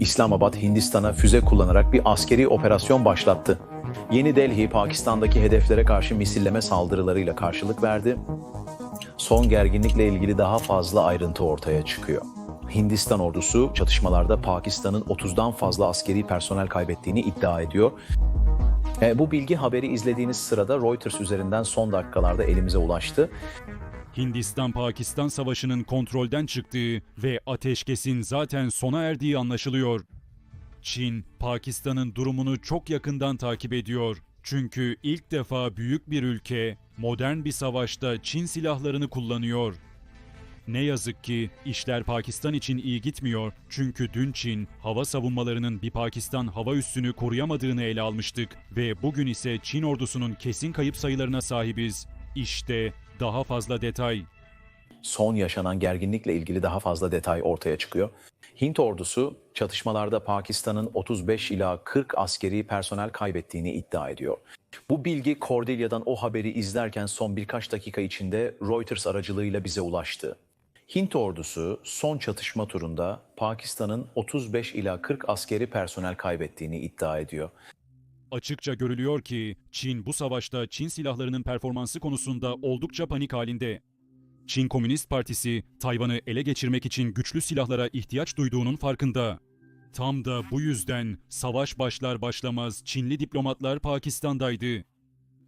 İslamabad Hindistan'a füze kullanarak bir askeri operasyon başlattı. Yeni Delhi, Pakistan'daki hedeflere karşı misilleme saldırılarıyla karşılık verdi. Son gerginlikle ilgili daha fazla ayrıntı ortaya çıkıyor. Hindistan ordusu çatışmalarda Pakistan'ın 30'dan fazla askeri personel kaybettiğini iddia ediyor. E, bu bilgi haberi izlediğiniz sırada Reuters üzerinden son dakikalarda elimize ulaştı. Hindistan-Pakistan savaşının kontrolden çıktığı ve ateşkesin zaten sona erdiği anlaşılıyor. Çin, Pakistan'ın durumunu çok yakından takip ediyor. Çünkü ilk defa büyük bir ülke modern bir savaşta Çin silahlarını kullanıyor. Ne yazık ki işler Pakistan için iyi gitmiyor çünkü dün Çin hava savunmalarının bir Pakistan hava üssünü koruyamadığını ele almıştık ve bugün ise Çin ordusunun kesin kayıp sayılarına sahibiz. İşte daha fazla detay. son yaşanan gerginlikle ilgili daha fazla detay ortaya çıkıyor. Hint ordusu çatışmalarda Pakistan'ın 35 ila 40 askeri personel kaybettiğini iddia ediyor. Bu bilgi Cordelia'dan o haberi izlerken son birkaç dakika içinde Reuters aracılığıyla bize ulaştı. Hint ordusu son çatışma turunda Pakistan'ın 35 ila 40 askeri personel kaybettiğini iddia ediyor. Açıkça görülüyor ki Çin bu savaşta Çin silahlarının performansı konusunda oldukça panik halinde. Çin Komünist Partisi Tayvan'ı ele geçirmek için güçlü silahlara ihtiyaç duyduğunun farkında. Tam da bu yüzden savaş başlar başlamaz Çinli diplomatlar Pakistan'daydı.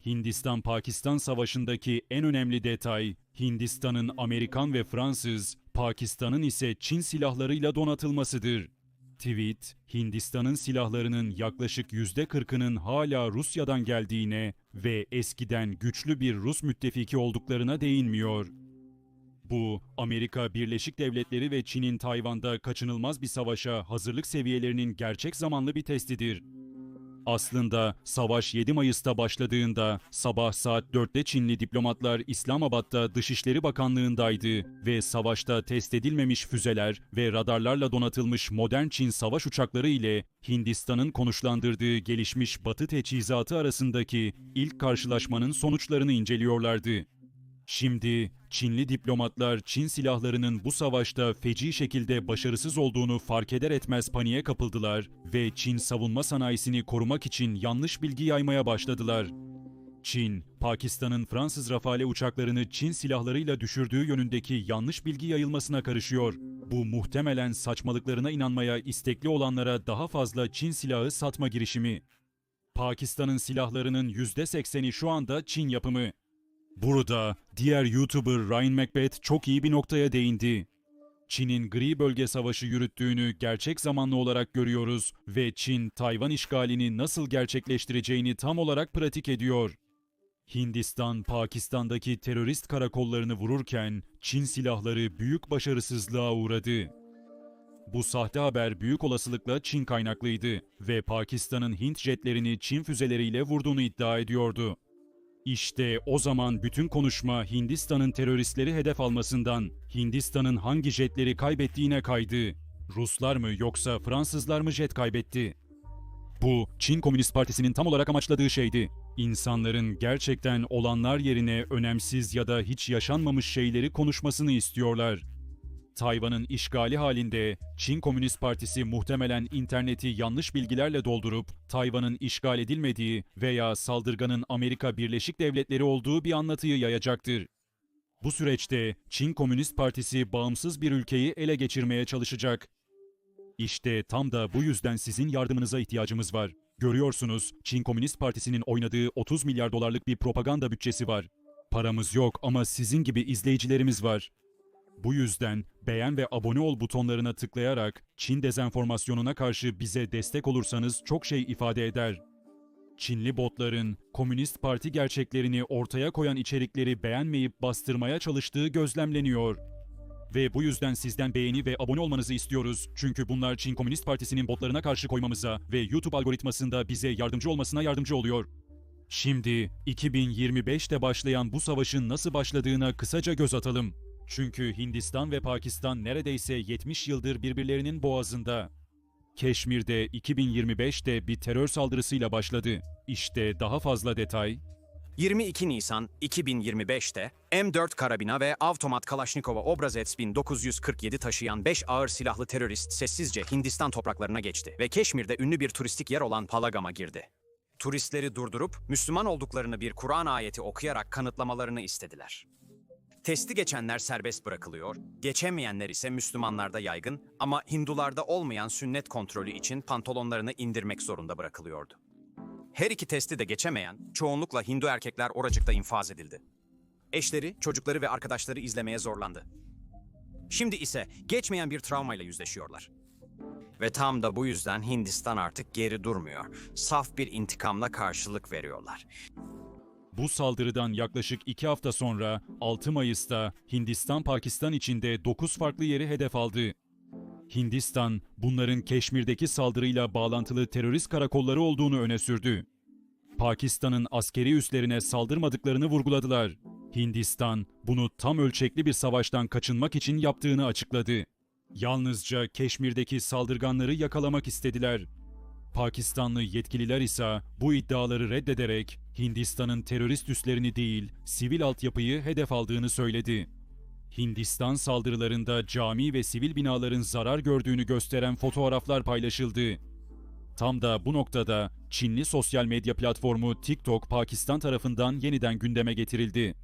Hindistan-Pakistan savaşındaki en önemli detay Hindistan'ın Amerikan ve Fransız, Pakistan'ın ise Çin silahlarıyla donatılmasıdır. Tweet, Hindistan'ın silahlarının yaklaşık %40'ının hala Rusya'dan geldiğine ve eskiden güçlü bir Rus müttefiki olduklarına değinmiyor. Bu, Amerika Birleşik Devletleri ve Çin'in Tayvan'da kaçınılmaz bir savaşa hazırlık seviyelerinin gerçek zamanlı bir testidir. Aslında savaş 7 Mayıs'ta başladığında sabah saat 4'te Çinli diplomatlar İslamabad'da Dışişleri Bakanlığındaydı ve savaşta test edilmemiş füzeler ve radarlarla donatılmış modern Çin savaş uçakları ile Hindistan'ın konuşlandırdığı gelişmiş Batı teçhizatı arasındaki ilk karşılaşmanın sonuçlarını inceliyorlardı. Şimdi Çinli diplomatlar Çin silahlarının bu savaşta feci şekilde başarısız olduğunu fark eder etmez paniğe kapıldılar ve Çin savunma sanayisini korumak için yanlış bilgi yaymaya başladılar. Çin, Pakistan'ın Fransız Rafale uçaklarını Çin silahlarıyla düşürdüğü yönündeki yanlış bilgi yayılmasına karışıyor. Bu muhtemelen saçmalıklarına inanmaya istekli olanlara daha fazla Çin silahı satma girişimi. Pakistan'ın silahlarının %80'i şu anda Çin yapımı. Burada diğer YouTuber Ryan Macbeth çok iyi bir noktaya değindi. Çin'in gri bölge savaşı yürüttüğünü gerçek zamanlı olarak görüyoruz ve Çin Tayvan işgalini nasıl gerçekleştireceğini tam olarak pratik ediyor. Hindistan, Pakistan'daki terörist karakollarını vururken Çin silahları büyük başarısızlığa uğradı. Bu sahte haber büyük olasılıkla Çin kaynaklıydı ve Pakistan'ın Hint jetlerini Çin füzeleriyle vurduğunu iddia ediyordu. İşte o zaman bütün konuşma Hindistan'ın teröristleri hedef almasından, Hindistan'ın hangi jetleri kaybettiğine kaydı. Ruslar mı yoksa Fransızlar mı jet kaybetti? Bu, Çin Komünist Partisi'nin tam olarak amaçladığı şeydi. İnsanların gerçekten olanlar yerine önemsiz ya da hiç yaşanmamış şeyleri konuşmasını istiyorlar. Tayvan'ın işgali halinde Çin Komünist Partisi muhtemelen interneti yanlış bilgilerle doldurup Tayvan'ın işgal edilmediği veya saldırganın Amerika Birleşik Devletleri olduğu bir anlatıyı yayacaktır. Bu süreçte Çin Komünist Partisi bağımsız bir ülkeyi ele geçirmeye çalışacak. İşte tam da bu yüzden sizin yardımınıza ihtiyacımız var. Görüyorsunuz Çin Komünist Partisi'nin oynadığı 30 milyar dolarlık bir propaganda bütçesi var. Paramız yok ama sizin gibi izleyicilerimiz var. Bu yüzden beğen ve abone ol butonlarına tıklayarak Çin dezenformasyonuna karşı bize destek olursanız çok şey ifade eder. Çinli botların Komünist Parti gerçeklerini ortaya koyan içerikleri beğenmeyip bastırmaya çalıştığı gözlemleniyor. Ve bu yüzden sizden beğeni ve abone olmanızı istiyoruz. Çünkü bunlar Çin Komünist Partisi'nin botlarına karşı koymamıza ve YouTube algoritmasında bize yardımcı olmasına yardımcı oluyor. Şimdi 2025'te başlayan bu savaşın nasıl başladığına kısaca göz atalım. Çünkü Hindistan ve Pakistan neredeyse 70 yıldır birbirlerinin boğazında. Keşmir'de 2025'te bir terör saldırısıyla başladı. İşte daha fazla detay. 22 Nisan 2025'te M4 karabina ve Avtomat Kalaşnikova Obrazets 1947 taşıyan 5 ağır silahlı terörist sessizce Hindistan topraklarına geçti ve Keşmir'de ünlü bir turistik yer olan Palagam'a girdi. Turistleri durdurup Müslüman olduklarını bir Kur'an ayeti okuyarak kanıtlamalarını istediler. Testi geçenler serbest bırakılıyor, geçemeyenler ise Müslümanlarda yaygın ama Hindularda olmayan sünnet kontrolü için pantolonlarını indirmek zorunda bırakılıyordu. Her iki testi de geçemeyen, çoğunlukla Hindu erkekler oracıkta infaz edildi. Eşleri, çocukları ve arkadaşları izlemeye zorlandı. Şimdi ise geçmeyen bir travmayla yüzleşiyorlar. Ve tam da bu yüzden Hindistan artık geri durmuyor. Saf bir intikamla karşılık veriyorlar. Bu saldırıdan yaklaşık 2 hafta sonra 6 Mayıs'ta Hindistan-Pakistan içinde 9 farklı yeri hedef aldı. Hindistan, bunların Keşmir'deki saldırıyla bağlantılı terörist karakolları olduğunu öne sürdü. Pakistan'ın askeri üslerine saldırmadıklarını vurguladılar. Hindistan, bunu tam ölçekli bir savaştan kaçınmak için yaptığını açıkladı. Yalnızca Keşmir'deki saldırganları yakalamak istediler. Pakistanlı yetkililer ise bu iddiaları reddederek Hindistan'ın terörist üslerini değil, sivil altyapıyı hedef aldığını söyledi. Hindistan saldırılarında cami ve sivil binaların zarar gördüğünü gösteren fotoğraflar paylaşıldı. Tam da bu noktada Çinli sosyal medya platformu TikTok Pakistan tarafından yeniden gündeme getirildi.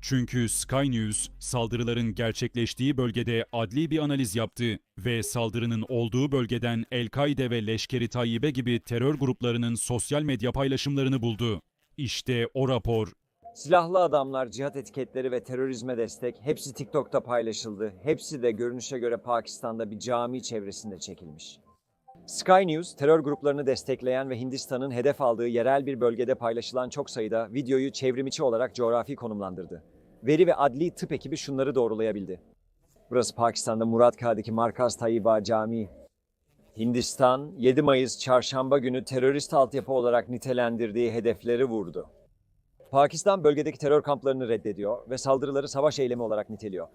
Çünkü Sky News saldırıların gerçekleştiği bölgede adli bir analiz yaptı ve saldırının olduğu bölgeden El-Kaide ve Leşkeri Tayyibe gibi terör gruplarının sosyal medya paylaşımlarını buldu. İşte o rapor Silahlı adamlar, cihat etiketleri ve terörizme destek hepsi TikTok'ta paylaşıldı. Hepsi de görünüşe göre Pakistan'da bir cami çevresinde çekilmiş. Sky News, terör gruplarını destekleyen ve Hindistan'ın hedef aldığı yerel bir bölgede paylaşılan çok sayıda videoyu çevrimiçi olarak coğrafi konumlandırdı. Veri ve adli tıp ekibi şunları doğrulayabildi. Burası Pakistan'da Muratka'daki Markaz Tayyiba Camii. Hindistan, 7 Mayıs çarşamba günü terörist altyapı olarak nitelendirdiği hedefleri vurdu. Pakistan bölgedeki terör kamplarını reddediyor ve saldırıları savaş eylemi olarak niteliyor.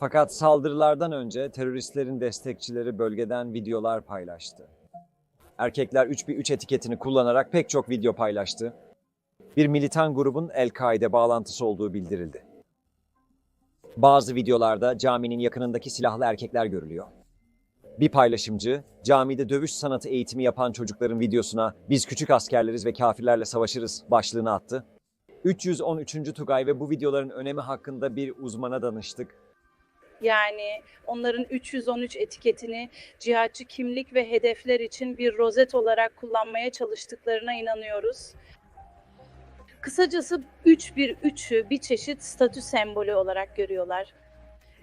Fakat saldırılardan önce teröristlerin destekçileri bölgeden videolar paylaştı. Erkekler 3x3 etiketini kullanarak pek çok video paylaştı. Bir militan grubun El-Kaide bağlantısı olduğu bildirildi. Bazı videolarda caminin yakınındaki silahlı erkekler görülüyor. Bir paylaşımcı, camide dövüş sanatı eğitimi yapan çocukların videosuna "Biz küçük askerleriz ve kafirlerle savaşırız" başlığını attı. 313. Tugay ve bu videoların önemi hakkında bir uzmana danıştık. Yani onların 313 etiketini cihatçı kimlik ve hedefler için bir rozet olarak kullanmaya çalıştıklarına inanıyoruz. Kısacası 313'ü bir çeşit statü sembolü olarak görüyorlar.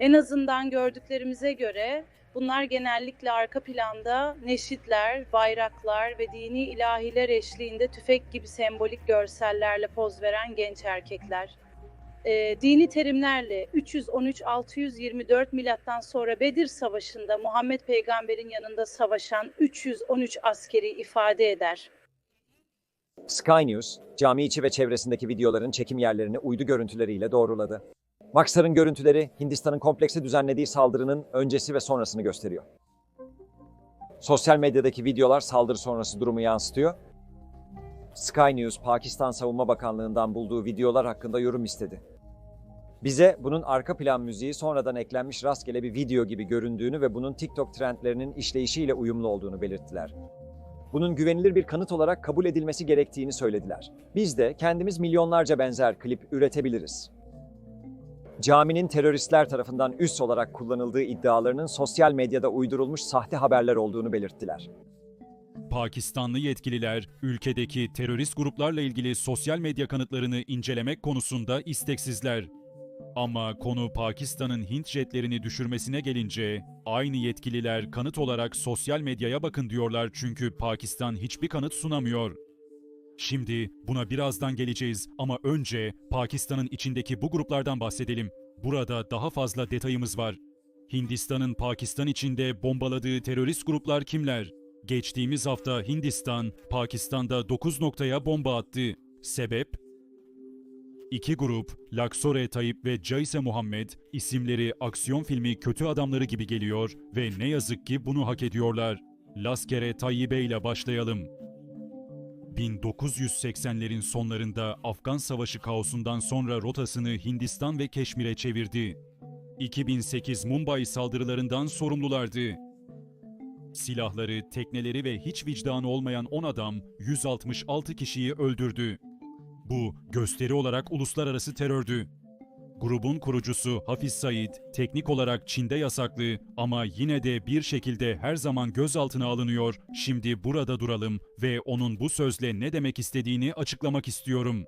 En azından gördüklerimize göre bunlar genellikle arka planda neşitler, bayraklar ve dini ilahiler eşliğinde tüfek gibi sembolik görsellerle poz veren genç erkekler e, dini terimlerle 313-624 milattan sonra Bedir Savaşı'nda Muhammed Peygamber'in yanında savaşan 313 askeri ifade eder. Sky News, cami içi ve çevresindeki videoların çekim yerlerini uydu görüntüleriyle doğruladı. Maxar'ın görüntüleri Hindistan'ın komplekse düzenlediği saldırının öncesi ve sonrasını gösteriyor. Sosyal medyadaki videolar saldırı sonrası durumu yansıtıyor. Sky News, Pakistan Savunma Bakanlığı'ndan bulduğu videolar hakkında yorum istedi. Bize bunun arka plan müziği sonradan eklenmiş rastgele bir video gibi göründüğünü ve bunun TikTok trendlerinin işleyişiyle uyumlu olduğunu belirttiler. Bunun güvenilir bir kanıt olarak kabul edilmesi gerektiğini söylediler. Biz de kendimiz milyonlarca benzer klip üretebiliriz. Caminin teröristler tarafından üs olarak kullanıldığı iddialarının sosyal medyada uydurulmuş sahte haberler olduğunu belirttiler. Pakistanlı yetkililer ülkedeki terörist gruplarla ilgili sosyal medya kanıtlarını incelemek konusunda isteksizler. Ama konu Pakistan'ın Hint jetlerini düşürmesine gelince aynı yetkililer kanıt olarak sosyal medyaya bakın diyorlar çünkü Pakistan hiçbir kanıt sunamıyor. Şimdi buna birazdan geleceğiz ama önce Pakistan'ın içindeki bu gruplardan bahsedelim. Burada daha fazla detayımız var. Hindistan'ın Pakistan içinde bombaladığı terörist gruplar kimler? Geçtiğimiz hafta Hindistan, Pakistan'da 9 noktaya bomba attı. Sebep? İki grup, Laksore Tayyip ve Cayse Muhammed, isimleri aksiyon filmi kötü adamları gibi geliyor ve ne yazık ki bunu hak ediyorlar. Laskere Tayyibe ile başlayalım. 1980'lerin sonlarında Afgan Savaşı kaosundan sonra rotasını Hindistan ve Keşmir'e çevirdi. 2008 Mumbai saldırılarından sorumlulardı. Silahları, tekneleri ve hiç vicdanı olmayan 10 adam 166 kişiyi öldürdü. Bu gösteri olarak uluslararası terördü. Grubun kurucusu Hafiz Said, teknik olarak Çin'de yasaklı ama yine de bir şekilde her zaman gözaltına alınıyor. Şimdi burada duralım ve onun bu sözle ne demek istediğini açıklamak istiyorum.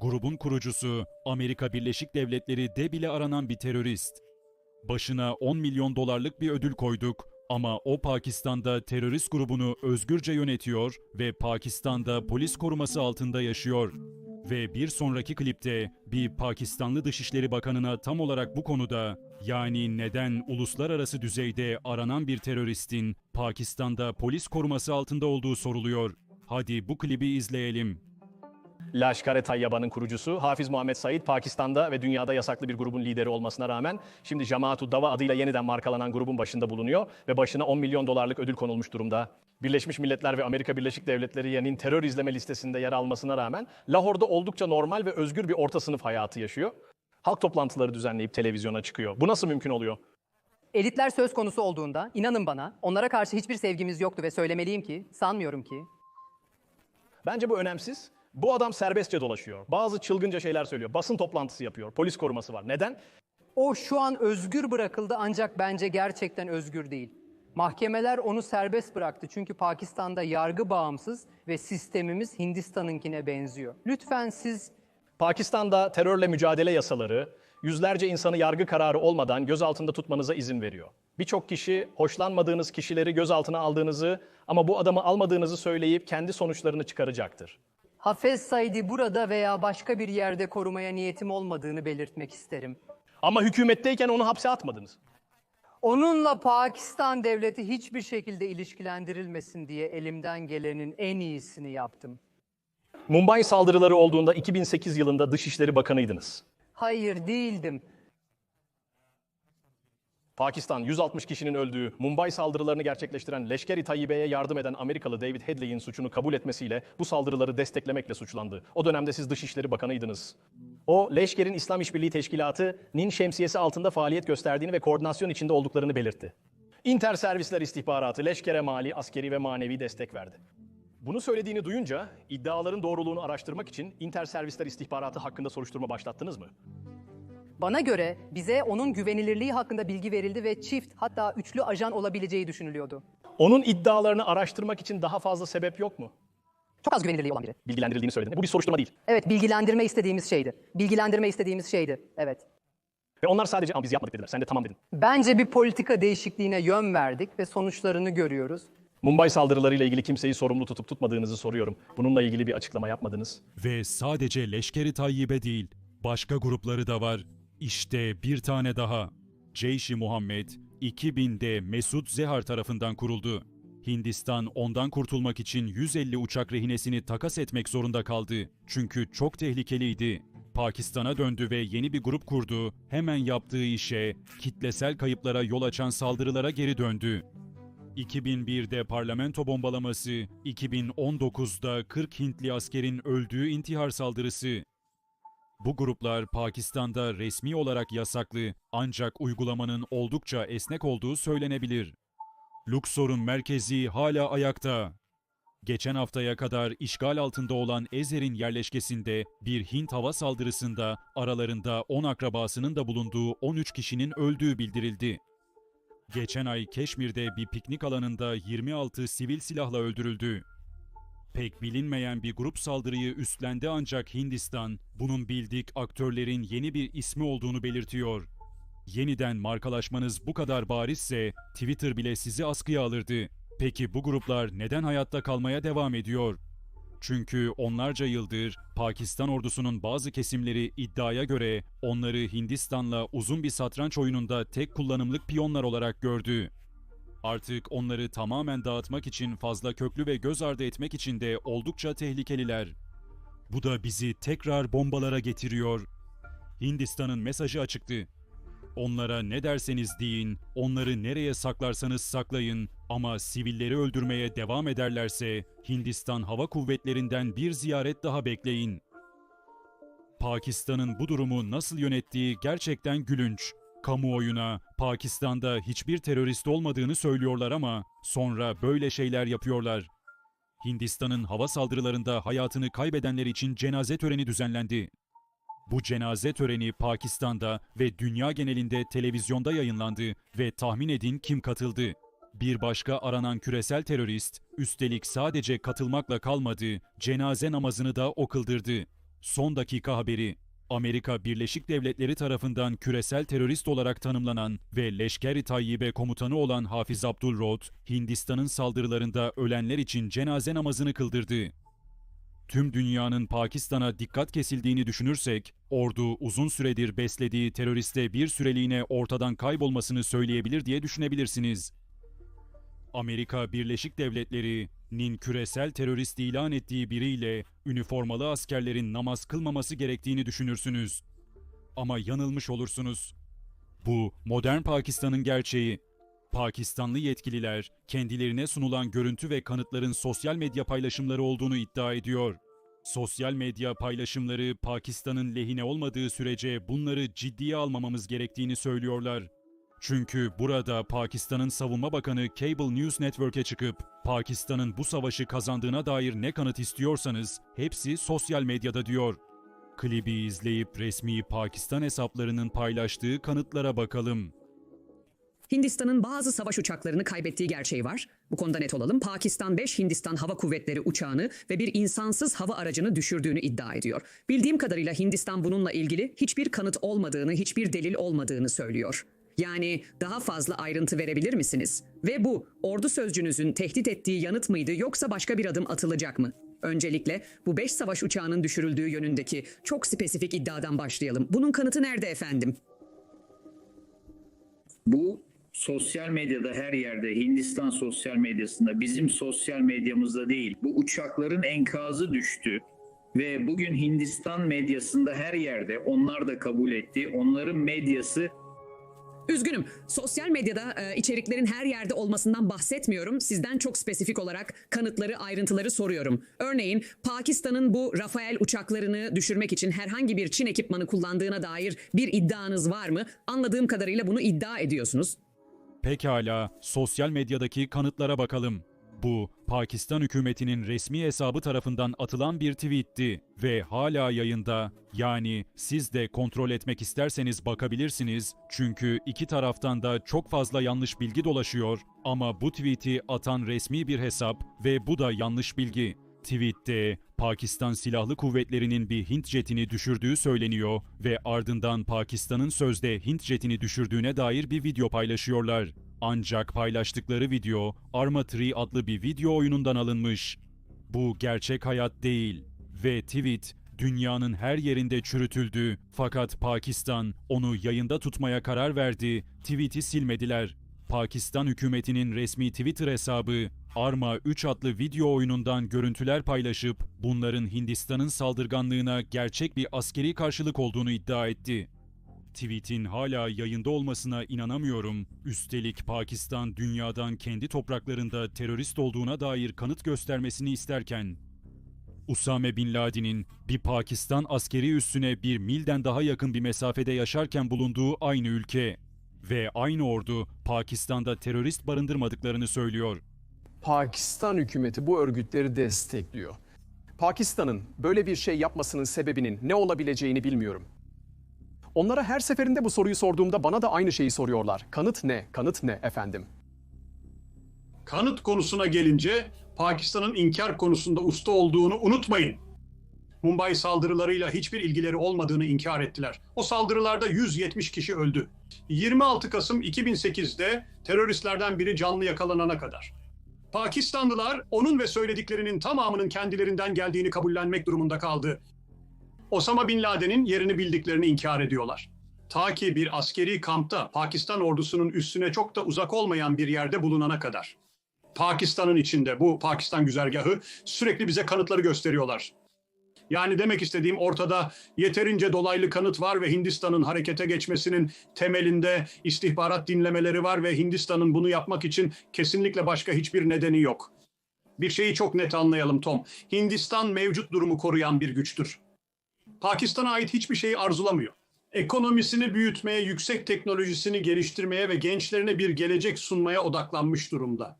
Grubun kurucusu Amerika Birleşik Devletleri de bile aranan bir terörist. Başına 10 milyon dolarlık bir ödül koyduk ama o Pakistan'da terörist grubunu özgürce yönetiyor ve Pakistan'da polis koruması altında yaşıyor. Ve bir sonraki klipte bir Pakistanlı Dışişleri Bakanı'na tam olarak bu konuda yani neden uluslararası düzeyde aranan bir teröristin Pakistan'da polis koruması altında olduğu soruluyor. Hadi bu klibi izleyelim. Lashkar-e Tayyaba'nın kurucusu Hafiz Muhammed Said Pakistan'da ve dünyada yasaklı bir grubun lideri olmasına rağmen şimdi Cemaat-u Dava adıyla yeniden markalanan grubun başında bulunuyor ve başına 10 milyon dolarlık ödül konulmuş durumda. Birleşmiş Milletler ve Amerika Birleşik Devletleri YEN'in terör izleme listesinde yer almasına rağmen Lahor'da oldukça normal ve özgür bir orta sınıf hayatı yaşıyor. Halk toplantıları düzenleyip televizyona çıkıyor. Bu nasıl mümkün oluyor? Elitler söz konusu olduğunda inanın bana onlara karşı hiçbir sevgimiz yoktu ve söylemeliyim ki sanmıyorum ki Bence bu önemsiz. Bu adam serbestçe dolaşıyor. Bazı çılgınca şeyler söylüyor. Basın toplantısı yapıyor. Polis koruması var. Neden? o şu an özgür bırakıldı ancak bence gerçekten özgür değil. Mahkemeler onu serbest bıraktı çünkü Pakistan'da yargı bağımsız ve sistemimiz Hindistan'ınkine benziyor. Lütfen siz Pakistan'da terörle mücadele yasaları yüzlerce insanı yargı kararı olmadan gözaltında tutmanıza izin veriyor. Birçok kişi hoşlanmadığınız kişileri gözaltına aldığınızı ama bu adamı almadığınızı söyleyip kendi sonuçlarını çıkaracaktır. Hafez Said'i burada veya başka bir yerde korumaya niyetim olmadığını belirtmek isterim. Ama hükümetteyken onu hapse atmadınız. Onunla Pakistan devleti hiçbir şekilde ilişkilendirilmesin diye elimden gelenin en iyisini yaptım. Mumbai saldırıları olduğunda 2008 yılında Dışişleri Bakanıydınız. Hayır değildim. Pakistan 160 kişinin öldüğü Mumbai saldırılarını gerçekleştiren Leşker-i Tayyibe'ye yardım eden Amerikalı David Headley'in suçunu kabul etmesiyle bu saldırıları desteklemekle suçlandı. O dönemde siz Dışişleri Bakanıydınız. O, Leşker'in İslam İşbirliği Teşkilatı'nın şemsiyesi altında faaliyet gösterdiğini ve koordinasyon içinde olduklarını belirtti. İnter servisler istihbaratı Leşker'e mali, askeri ve manevi destek verdi. Bunu söylediğini duyunca iddiaların doğruluğunu araştırmak için İnter servisler istihbaratı hakkında soruşturma başlattınız mı? Bana göre bize onun güvenilirliği hakkında bilgi verildi ve çift hatta üçlü ajan olabileceği düşünülüyordu. Onun iddialarını araştırmak için daha fazla sebep yok mu? Çok az güvenilirliği olan biri. Bilgilendirildiğini söyledin. Bu bir soruşturma değil. Evet bilgilendirme istediğimiz şeydi. Bilgilendirme istediğimiz şeydi. Evet. Ve onlar sadece ama biz yapmadık dediler. Sen de tamam dedin. Bence bir politika değişikliğine yön verdik ve sonuçlarını görüyoruz. Mumbai saldırılarıyla ilgili kimseyi sorumlu tutup tutmadığınızı soruyorum. Bununla ilgili bir açıklama yapmadınız. Ve sadece Leşkeri Tayyibe değil, başka grupları da var. İşte bir tane daha. Ceyş-i Muhammed 2000'de Mesut Zehar tarafından kuruldu. Hindistan ondan kurtulmak için 150 uçak rehinesini takas etmek zorunda kaldı. Çünkü çok tehlikeliydi. Pakistan'a döndü ve yeni bir grup kurdu. Hemen yaptığı işe, kitlesel kayıplara yol açan saldırılara geri döndü. 2001'de parlamento bombalaması, 2019'da 40 Hintli askerin öldüğü intihar saldırısı. Bu gruplar Pakistan'da resmi olarak yasaklı ancak uygulamanın oldukça esnek olduğu söylenebilir. Luxor'un merkezi hala ayakta. Geçen haftaya kadar işgal altında olan Ezer'in yerleşkesinde bir Hint hava saldırısında aralarında 10 akrabasının da bulunduğu 13 kişinin öldüğü bildirildi. Geçen ay Keşmir'de bir piknik alanında 26 sivil silahla öldürüldü. Pek bilinmeyen bir grup saldırıyı üstlendi ancak Hindistan bunun bildik aktörlerin yeni bir ismi olduğunu belirtiyor. Yeniden markalaşmanız bu kadar barizse Twitter bile sizi askıya alırdı. Peki bu gruplar neden hayatta kalmaya devam ediyor? Çünkü onlarca yıldır Pakistan ordusunun bazı kesimleri iddiaya göre onları Hindistan'la uzun bir satranç oyununda tek kullanımlık piyonlar olarak gördü. Artık onları tamamen dağıtmak için fazla köklü ve göz ardı etmek için de oldukça tehlikeliler. Bu da bizi tekrar bombalara getiriyor. Hindistan'ın mesajı açıktı. Onlara ne derseniz deyin, onları nereye saklarsanız saklayın, Ama sivilleri öldürmeye devam ederlerse Hindistan Hava Kuvvetleri'nden bir ziyaret daha bekleyin. Pakistan'ın bu durumu nasıl yönettiği gerçekten gülünç. Kamuoyuna Pakistan'da hiçbir terörist olmadığını söylüyorlar ama sonra böyle şeyler yapıyorlar. Hindistan'ın hava saldırılarında hayatını kaybedenler için cenaze töreni düzenlendi. Bu cenaze töreni Pakistan'da ve dünya genelinde televizyonda yayınlandı ve tahmin edin kim katıldı? Bir başka aranan küresel terörist, üstelik sadece katılmakla kalmadı, cenaze namazını da o kıldırdı. Son dakika haberi. Amerika Birleşik Devletleri tarafından küresel terörist olarak tanımlanan ve Leşker-i Tayyibe komutanı olan Hafiz Abdülrod, Hindistan'ın saldırılarında ölenler için cenaze namazını kıldırdı. Tüm dünyanın Pakistan'a dikkat kesildiğini düşünürsek, ordu uzun süredir beslediği teröriste bir süreliğine ortadan kaybolmasını söyleyebilir diye düşünebilirsiniz. Amerika Birleşik Devletleri'nin küresel terörist ilan ettiği biriyle üniformalı askerlerin namaz kılmaması gerektiğini düşünürsünüz. Ama yanılmış olursunuz. Bu modern Pakistan'ın gerçeği. Pakistanlı yetkililer kendilerine sunulan görüntü ve kanıtların sosyal medya paylaşımları olduğunu iddia ediyor. Sosyal medya paylaşımları Pakistan'ın lehine olmadığı sürece bunları ciddiye almamamız gerektiğini söylüyorlar. Çünkü burada Pakistan'ın savunma bakanı Cable News Network'e çıkıp Pakistan'ın bu savaşı kazandığına dair ne kanıt istiyorsanız hepsi sosyal medyada diyor. Klibi izleyip resmi Pakistan hesaplarının paylaştığı kanıtlara bakalım. Hindistan'ın bazı savaş uçaklarını kaybettiği gerçeği var. Bu konuda net olalım. Pakistan 5 Hindistan Hava Kuvvetleri uçağını ve bir insansız hava aracını düşürdüğünü iddia ediyor. Bildiğim kadarıyla Hindistan bununla ilgili hiçbir kanıt olmadığını, hiçbir delil olmadığını söylüyor. Yani daha fazla ayrıntı verebilir misiniz? Ve bu ordu sözcünüzün tehdit ettiği yanıt mıydı yoksa başka bir adım atılacak mı? Öncelikle bu 5 savaş uçağının düşürüldüğü yönündeki çok spesifik iddiadan başlayalım. Bunun kanıtı nerede efendim? Bu sosyal medyada her yerde, Hindistan sosyal medyasında, bizim sosyal medyamızda değil. Bu uçakların enkazı düştü ve bugün Hindistan medyasında her yerde onlar da kabul etti. Onların medyası Üzgünüm. Sosyal medyada e, içeriklerin her yerde olmasından bahsetmiyorum. Sizden çok spesifik olarak kanıtları, ayrıntıları soruyorum. Örneğin Pakistan'ın bu Rafael uçaklarını düşürmek için herhangi bir Çin ekipmanı kullandığına dair bir iddianız var mı? Anladığım kadarıyla bunu iddia ediyorsunuz. Pekala, sosyal medyadaki kanıtlara bakalım. Bu, Pakistan hükümetinin resmi hesabı tarafından atılan bir tweetti ve hala yayında. Yani siz de kontrol etmek isterseniz bakabilirsiniz. Çünkü iki taraftan da çok fazla yanlış bilgi dolaşıyor ama bu tweet'i atan resmi bir hesap ve bu da yanlış bilgi. Tweette Pakistan Silahlı Kuvvetleri'nin bir Hint jetini düşürdüğü söyleniyor ve ardından Pakistan'ın sözde Hint jetini düşürdüğüne dair bir video paylaşıyorlar. Ancak paylaştıkları video Arma 3 adlı bir video oyunundan alınmış. Bu gerçek hayat değil ve tweet dünyanın her yerinde çürütüldü fakat Pakistan onu yayında tutmaya karar verdi. Tweet'i silmediler. Pakistan hükümetinin resmi Twitter hesabı Arma 3 adlı video oyunundan görüntüler paylaşıp bunların Hindistan'ın saldırganlığına gerçek bir askeri karşılık olduğunu iddia etti. Tweet'in hala yayında olmasına inanamıyorum. Üstelik Pakistan dünyadan kendi topraklarında terörist olduğuna dair kanıt göstermesini isterken Usame Bin Laden'in bir Pakistan askeri üssüne bir milden daha yakın bir mesafede yaşarken bulunduğu aynı ülke ve aynı ordu Pakistan'da terörist barındırmadıklarını söylüyor. Pakistan hükümeti bu örgütleri destekliyor. Pakistan'ın böyle bir şey yapmasının sebebinin ne olabileceğini bilmiyorum. Onlara her seferinde bu soruyu sorduğumda bana da aynı şeyi soruyorlar. Kanıt ne? Kanıt ne efendim? Kanıt konusuna gelince Pakistan'ın inkar konusunda usta olduğunu unutmayın. Mumbai saldırılarıyla hiçbir ilgileri olmadığını inkar ettiler. O saldırılarda 170 kişi öldü. 26 Kasım 2008'de teröristlerden biri canlı yakalanana kadar. Pakistanlılar onun ve söylediklerinin tamamının kendilerinden geldiğini kabullenmek durumunda kaldı. Osama Bin Laden'in yerini bildiklerini inkar ediyorlar. Ta ki bir askeri kampta Pakistan ordusunun üstüne çok da uzak olmayan bir yerde bulunana kadar. Pakistan'ın içinde bu Pakistan güzergahı sürekli bize kanıtları gösteriyorlar. Yani demek istediğim ortada yeterince dolaylı kanıt var ve Hindistan'ın harekete geçmesinin temelinde istihbarat dinlemeleri var ve Hindistan'ın bunu yapmak için kesinlikle başka hiçbir nedeni yok. Bir şeyi çok net anlayalım Tom. Hindistan mevcut durumu koruyan bir güçtür. Pakistan'a ait hiçbir şeyi arzulamıyor. Ekonomisini büyütmeye, yüksek teknolojisini geliştirmeye ve gençlerine bir gelecek sunmaya odaklanmış durumda.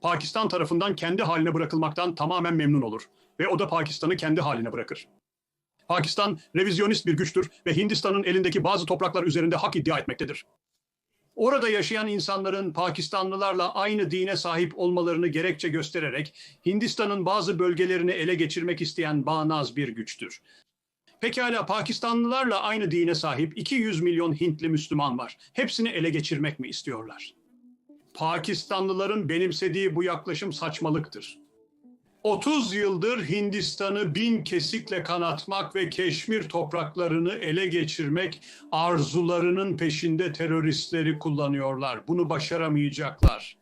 Pakistan tarafından kendi haline bırakılmaktan tamamen memnun olur ve o da Pakistan'ı kendi haline bırakır. Pakistan revizyonist bir güçtür ve Hindistan'ın elindeki bazı topraklar üzerinde hak iddia etmektedir. Orada yaşayan insanların Pakistanlılarla aynı dine sahip olmalarını gerekçe göstererek Hindistan'ın bazı bölgelerini ele geçirmek isteyen bağnaz bir güçtür. Pekala Pakistanlılarla aynı dine sahip 200 milyon Hintli Müslüman var. Hepsini ele geçirmek mi istiyorlar? Pakistanlıların benimsediği bu yaklaşım saçmalıktır. 30 yıldır Hindistan'ı bin kesikle kanatmak ve Keşmir topraklarını ele geçirmek arzularının peşinde teröristleri kullanıyorlar. Bunu başaramayacaklar.